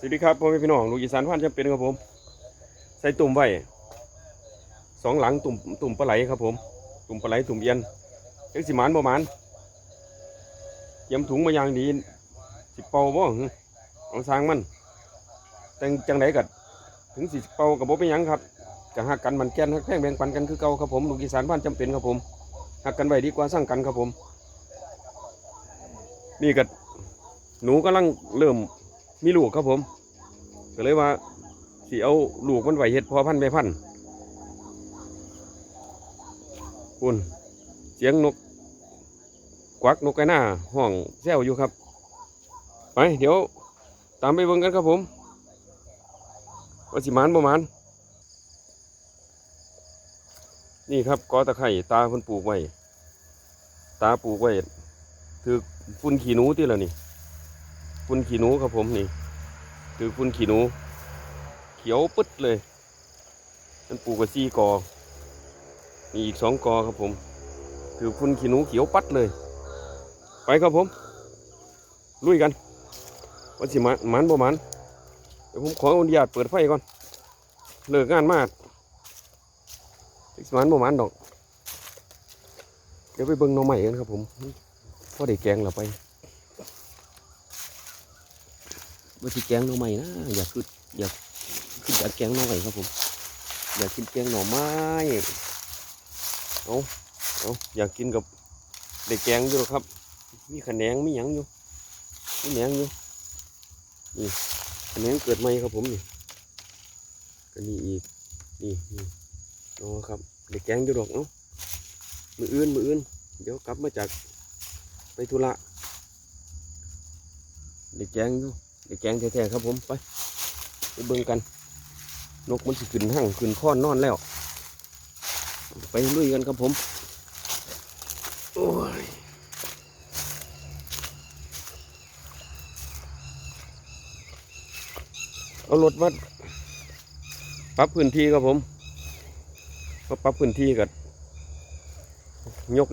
สวัสดีครับพ่อแม่พี่น้องลูกอีสานพันธ์จำเป็นครับผม ใส่ตุ่มไว้สองหลังตุ่มตุ่มปลาไหลครับผม ตุ่มปลาไหลตุ่มเอียนจังสิหมานบ่หมานเตรียมถุงมาอย่างดีสิเป่าบ่หึของสร้างมันแต่งจังไดกัดถึงสิเป่ากับบ่เป็นยังครับจะหักกันมันแกนหักแพงแบ่งปันกันคือเก่าครับผมลูกอีสานพันธ์จำเป็นครับผมหักกันไว้ดีกว่าสร้างกันครับผม นี่ก็หนูกำลังเริ่ม มีลูกครับผม ก็เลยว่าสิเอาลูกมันไหวเห็ดพอพันธุ์แม่พันคุณเสียงนกกวักนกไก่หน้าห้องแซวอยู่ครับ ไปเดี๋ยวตามไปเบิ่งกันครับผมว่าสิมานบ่หมานนี่ครับกอตะไคร่ตาเพิ่นปลูกไว้ ตาปลูกไว้คือฝุ่นขี้หนูที่ละนี่ ฝุ่นขี้หนูครับผมนี่ คือคุณขี้หนู เขียวปึ๊ดเลย มันปลูกกับซี่กอ มีอีกสองกอครับผม คือคุณขี้หนูเขียวปัดเลย ไปครับผม ลุยกันว่าสิมามันบ่มันเดี๋ยวผมขออนุญาตเปิดไฟก่อน เลิกงานมากสิหมันบ่มันดอก เดี๋ยวไปเบิ่งหน้องใหม่กันครับผม พอได้แกงเราไป ว่าสิแกงหน่อไม้นะอยากคืออยากคืออยากแกงหน่อไม้ครับผม อยากกินแกงหน่อไม้เอาเอาอยากกินกับได้แกงอยู่หรอกครับ มีขะแหนงมีหยังอยู่มีแหนงอยู่นี่ขะแหนงเกิดใหม่ครับผมนี่ก็นี่อีกนี่นี่เอ๋อครับได้แกงอยู่หรอกเนาะมืออื่นมืออื่นเดี๋ยวกลับมาจากไปธุระได้แกงอยู่ เดี๋ยวแกงแท้ๆครับผมไปไปเบิ่งกัน นกมันสิขึ้นหั่งขึ้นค้อนนอนแล้ว ไปลุยกันครับผมโอ้ยเอารถมาปรับพื้นที่ครับผมมาปรับพื้นที่กับยก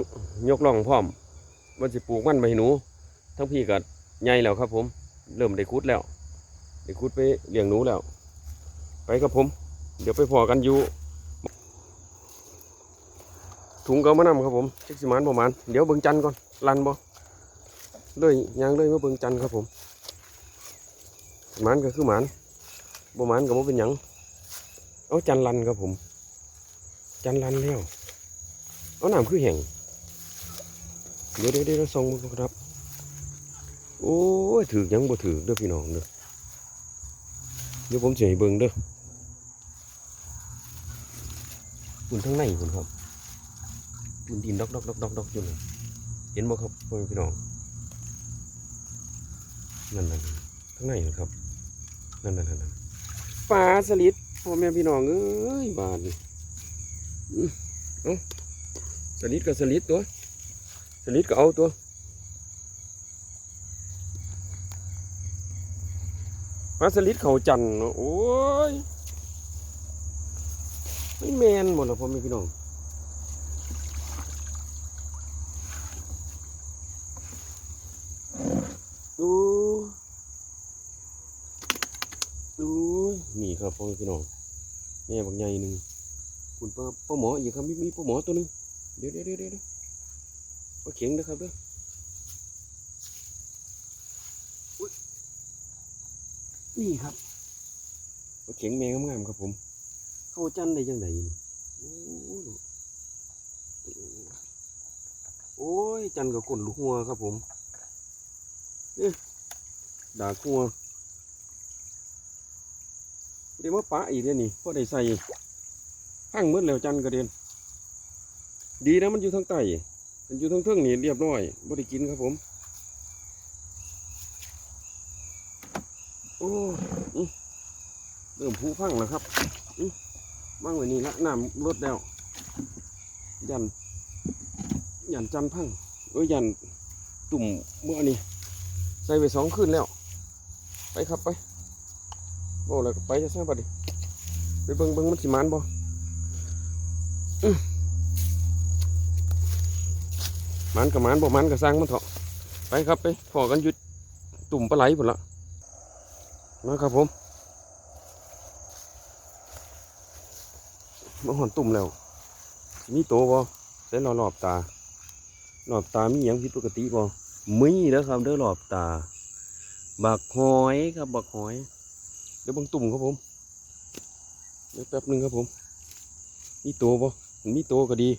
ยกล่องพร้อมว่าสิปลูกมันใบหนู ทั้งพี่กับใหญ่แล้วครับผม เริ่มได้คุดแล้วได้คุดไปเลี้ยงหนูแล้ว ไปครับผม เดี๋ยวไปพอกันอยู่ถุงเกามานำครับผมเช็คสิมานประมาณเดี๋ยวเบิ่งจันทร์ก่อนลันบ่เลยยางเลยมาเบิ่งจันทร์ครับผมมานก็คือหมานบ่หมานก็บ่เป็นหยังเอาจันทร์ลันครับผม จันทร์ลันแล้วเอาน้ำคือแห้งเดี๋ยวเดี๋ยวเดี๋ยวส่งมือครับ โอ้ยถือยังบ่ถือเด้อพี่น้องเด้อเดี๋ยวผมจะให้เบิ่งเด้อคุณทั้งในคุณครับคุณดินดอกดอกดอกดอกดอกอยู่เลยเห็นบ่ครับพี่น้องนั่นนั่นทั้งในครับนั่นนั่นนั่นปลาสลิดพ่อแม่พี่น้องเอ้ยบานอ๋อเอ้าสลิดกับสลิดตัวสลิดก็เอาตัว ปลาสลิดเขาจันทร์โอ้ยไม่แมนหมดแล้วพ่อม่พี่น้องดูดูนี่ครับพ่อม่พี่น้องแม่บางใหญ่หนึ่งคุณป้าป้าหมออีกครับมีมีป้าหมอตัวหนึ่งเดี๋ยวเดี๋ยวเดี๋ยวเดี๋ยวป้าเข็งนะครับเด้อ นี่ครับรถเข็งแมงงามๆครับผม เข้าจันได้ยังไงนี่โอ้โหโอ้ย จันกับก้นลูกหัวครับผมเอ๊ะด่าหัวเดี๋ยวมาปะอีกเนี่ยนี่พอได้ใส่ห้างมืดแล้วจันกระเด็นดีนะมันอยู่ทางใต้มันอยู่ทางเทิงนี่เรียบร้อยบ่ได้กินครับผม โอ้เริ่มผูพังแล้วครับมั่งไว้นี่ละน้ำลดแล้ว ยัน ยันจันพังเอ้ยยันตุ่มเมื่อนี้ใส่ไปสองคืนแล้ว ไปครับไปโอ้แล้วก็ไปจะใช่ปะดิไปเบิ่งเบิ่งมันสิมานบ่มันกับมันบ่มันกับสร้างมันเถอะไปครับไปพอกันหยุดตุ่มปลาไหลหมดละ นะครับผมมาหอนตุ่มแล้วมีโตบ่ได้รอรอบตารอบตามีหยังผิดปกติบ่มีเด้อครับเด้อรอบตา บักหอยครับบักหอย เดี๋ยวบังตุ่มครับผมเดี๋ยวแป๊บหนึงครับผม มีโตบ่มีโตก็ดี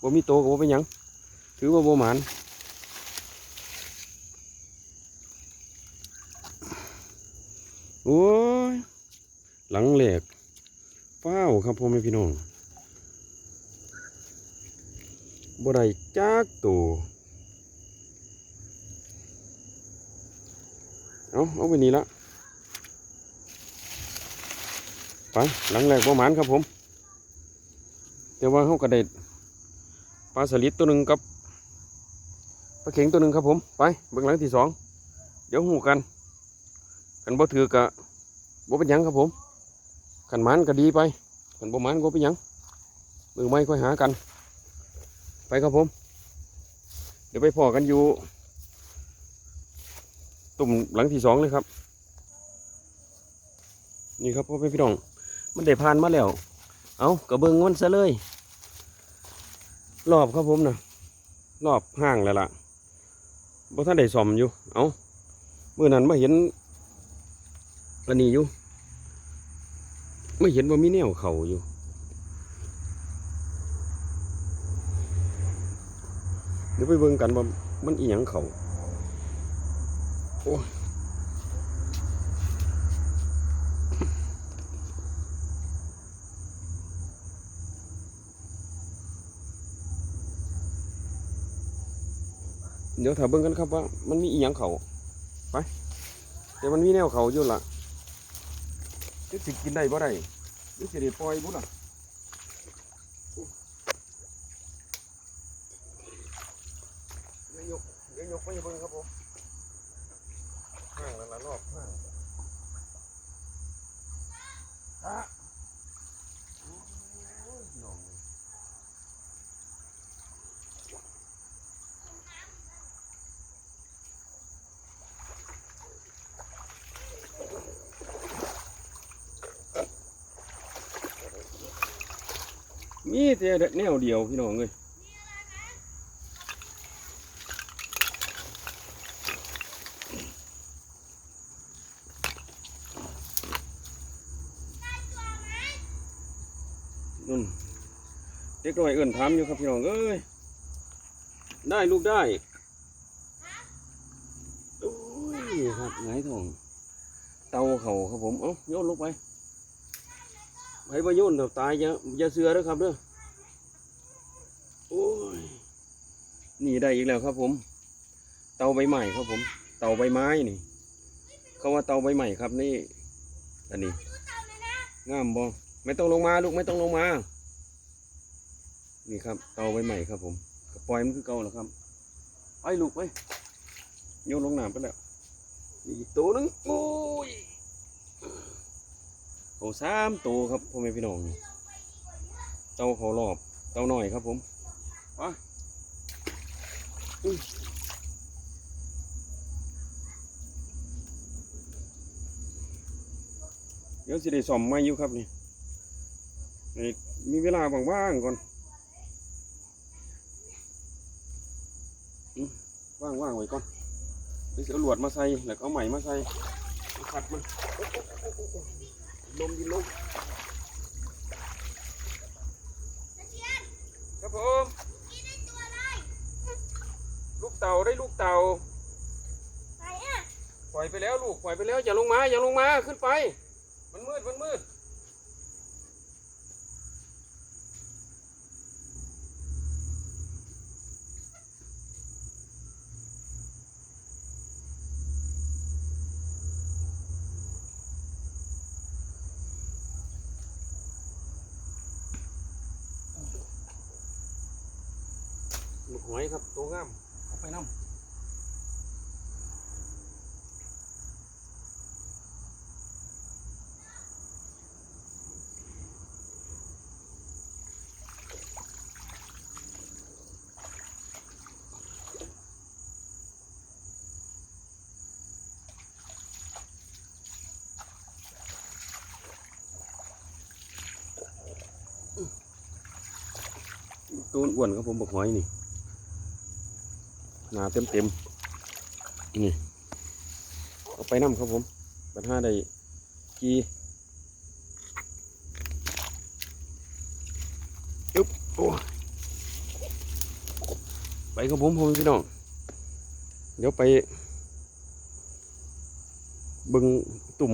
บ่มีโตก็บ่เป็นหยังถือว่าบ่หมาน โอ้ย หลังแหล็กฟ้าวครับพ่อแม่พี่น้องบ่ได้จักตัวเอาเอาไปนี่ละไปหลังแหลกบ่หมานครับผม แต่ว่าเขาก็ได้ปลาสลิดตัวหนึ่งกับปลาเข็งตัวหนึ่งครับผม ไปเบื้องหลังที่สอง เดี๋ยวหูกัน กันบ่ถือกะบ่เป็นหยังครับผมขันมันก็ดีไปขันบ่มันก็เป็นหยังมือไม้ค่อยหากัน ไปครับผม เดี๋ยวไปพอกันอยู่ ตุ่มหลังที่สองเลยครับ นี่ครับพ่อแม่พี่น้อง มันได้ผ่านมาแล้ว เอากระเบิงมันซะเลย รอบครับผมนะรอบห้างแล้วล่ะบ่ท่านได้ซ่อมอยู่ เอาเมื่อนั้นมาเห็น อันนี้อยู่ไม่เห็นว่ามีแนวเขาอยู่เดี๋ยวไปเบิ่งกันว่ามันอีหยังเขาโอ้ยเดี๋ยวถ้าเบิ่งกันครับว่ามันมีอีหยังเขาไปแต่มันมีแนวเขาอยู่ล่ะึกสิกินได้บ่ได้นึกสิได้ปล่อยบุ่นอะเดี๋ยวยกเดี๋ยวยกไปเบิ่งครับผมห่างแล้วละรอบห่างอะโอ้ยน้องนี่ มีแต่แนวเดียวพี่น้องเอ้ยนุ่นเด็กน้อยเอื่นถามอยู่ครับพี่น้องเอ้ยได้ลูกได้โอ้ยครับไงทองเตาเขาครับผมเอ้าโยนลงไปไปไปโยนเดี๋ยวตายอย่าอย่าเสือด้อครับเด้อโอ้ย นี่ได้อีกแล้วครับผม เตาใบใหม่ครับผม เตาใบไม้นี่ เขาว่าเตาใบใหม่ครับนี่ อันนี้งามบ่ไม่ต้องลงมาลูกไม่ต้องลงมา นี่ครับเตาใบใหม่ครับผมปล่อยมันคือเก่าแล้วครับไปลูกไปโยนลงน้ำไปแล้วมีอีกตัวนึงโอ้ยโอ้สามตัวครับพ่อแม่พี่น้องเตาเขารอบเตาหน่อยครับผมไป เดี๋ยวสิได้ซ่อมไม่อยู่ครับนี่มีเวลาว่างๆก่อนว่างว่างๆไว้ก่อนเดี๋ยวสิเอาหลวดมาใส่แล้วก็เอาใหม่มาใส่ขัดมันลมยินลมครับผมลูก เต่าได้ลูกเต่าไหนอะปล่อยไปแล้วลูกปล่อยไปแล้วอย่าลงมาอย่าลงมาขึ้นไป มันมืดมันมืดหมึกหอยครับตัวงามเอา ไปน้ำตัวอ้วนครับผมบอกหอยนี่ หนาเต็มเต็มนี่เอาไปน้ำครับผมบัดห้าได้กีอึ๊บโอ้ไปครับผมผมพี่น้อง เดี๋ยวไปบึงตุ่ม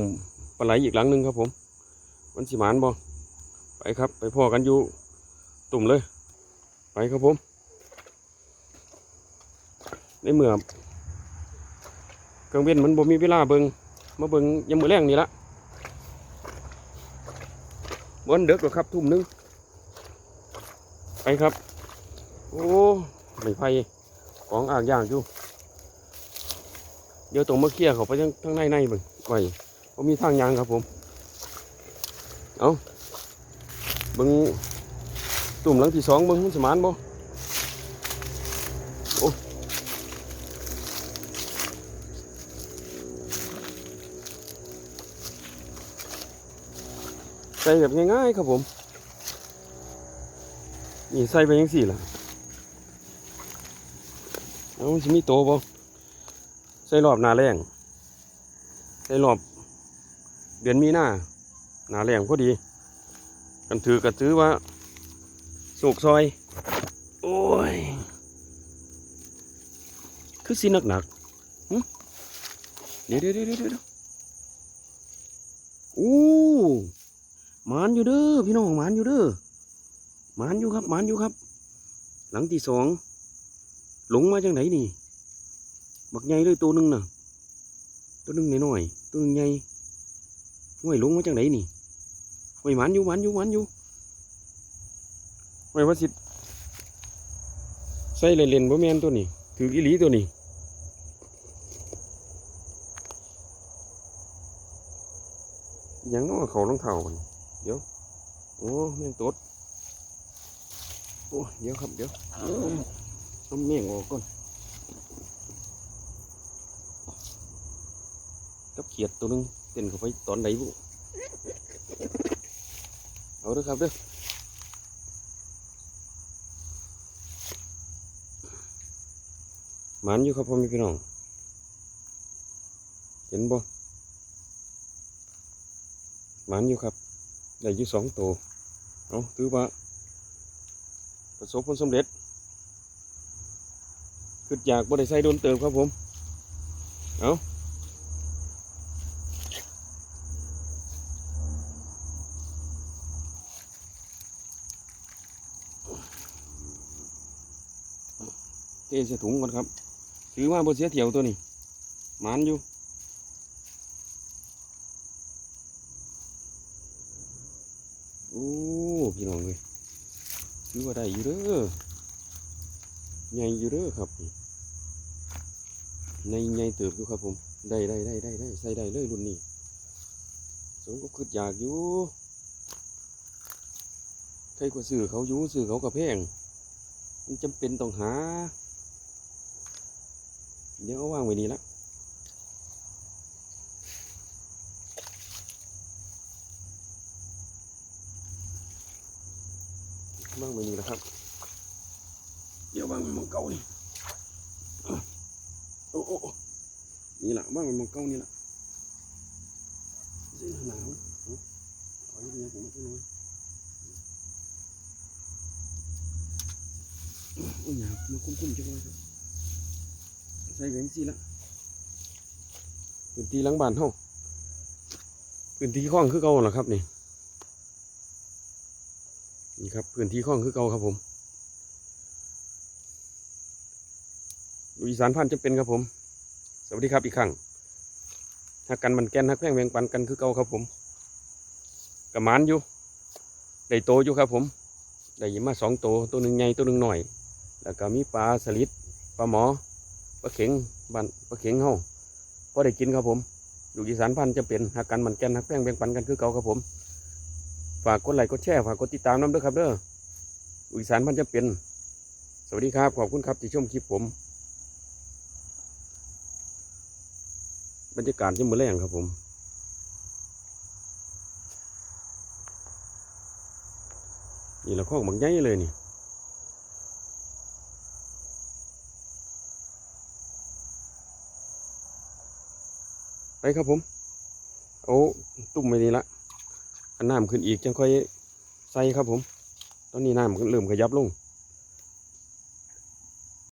ปลาไหลอีกหลังหนึ่งครับผม มันสิหมานบ่ไปครับ ไปพ่อกันอยู่ตุ่มเลย ไปครับผม ในเมื่อเครื่องเว้นมันบ่มีเวลาเบิงมาเบิงยามมื้อแรงนี่ละบนเด็กหรอกครับทุ่มหนึงไปครับ โอ้ไม่ไผ่ของอ่างย่างอยู่เดี๋ยวตรงมาเคลียร์เขาไปทางทางในในเบิงไว้เพรามีทางยางครับผม เอาเบิงตุ่มหลังที่สองเบิงมันสมานบ่ ส่แบบง่ายๆครับผม นี่ใส่ไปยังสี่ล่ะเอามันจะมีโตบ่ใส่รอบหนาแรงใส่รอบเดือนมีหน้าหนาแรงพอดี กันถือกันถือว่าสุกซอย โอ้ย คือสิหนักหนักเดี๋ยวเดี๋ยวเดี๋ยวเดี๋ยวอู้ หมานอยู่เด้อพี่น้องหมานอยู่เด้อหมานอยู่ครับหมานอยู่ครับ หลังที่สองหลงมาจังไหนนี่ บักใหญ่เลยตัวหนึงน่ะ ตัวหนึงน้อยๆตัวหนึงใหญ่ห้วยหลงมาจากไหนนี่ห้วยหมันอยู่หมันอยู่หมันอยู่ห้วยว่าสิใส่เล่นบ่แมนตัวนี้ถืออีหลีตัวนี้ยังน้อเขารองเท้ามัน เดี๋ยว โอ้แมงตดโอ้เดี๋ยวครับเดี๋ยวโอ้เอาแม่งออกก่อนกับเขียดตัวหนึงเต้นเข้าไปตอนไหนบุเอาเด้อครับเด้อหมันอยู่ครับพ่อแม่พี่น้อง เห็นบ่หมันอยู่ครับ ได้ยู่สองตัวเอาถือว่า ประสบผลสำเร็จคืออยากบ่ได้ใส่โดนเติมครับผม เอาเทใส่ถุงก่อนครับ ถือมาบนเสียเถียวตัวนี้มันอยู่ โอ้พี่น้องเลย ถือว่าได้อยู่เด้อใหญ่อยู่เด้อครับ ในใหญ่เติบอยู่ครับผม ได้ได้ได้ได้ได้ใส่ได้เลยรุ่นนี้สมก็คืออยากอยู่ใครก็ซื้อเขาอยู่ซื้อเขากับแพงมันจำเป็นต้องหา เดี๋ยวเอาวางไว้นี่ละ วางไว้นี่ละครับ เดี๋ยววางไว้หมองเก่านี่โอ้โอ้โอ้นี่ละวางไว้หมองเก่านี่ละเส้นหนาวเอาขอให้เมียผมมาช่วยหน่อยโอ้ยหนาวมาคุ้มๆจังเลยครับใส่แหวนสีละพื้นที่หลังบ้านเฮาพื้นที่คลองคือเก่าเหรอครับนี่ นี่ครับพื้นที่คลองคือเก่าครับผมอยู่อีสานพันธ์จะเป็นครับผม สวัสดีครับอีกครั้งหักกันมันแกนหักแพงแบ่งปันกันคือเก่าครับผมกระมานอยู่ได้โตอยู่ครับผมได้มาสองโตตัวหนึ่งใหญ่ตัวหนึ่งหน่อย แล้วก็มีปลาสลิดปลาหมอปลาเข็งบ้านปลาเข็งเฮาพอได้กินครับผมอยู่อีสานพันธ์จะเป็นหักกันมันแกนหักแป้งแบ่งปันกันคือเก่าครับผม ฝากกดไลค์กดแชร์ฝากกดติดตามน้ำด้วยครับเด้ออุสานมันจะเป็น สวัสดีครับ ขอบคุณครับที่ชมคลิปผม บรรยากาศที่มือแรงครับผมนี่เราข้องบางใหญ่เลยนี่ไปครับผม โอ้ตุ่มไปนี่ละ น้ำขึ้นอีกจังค่อยใส่ครับผม ตอนนี้น้ำเริ่มขยับลง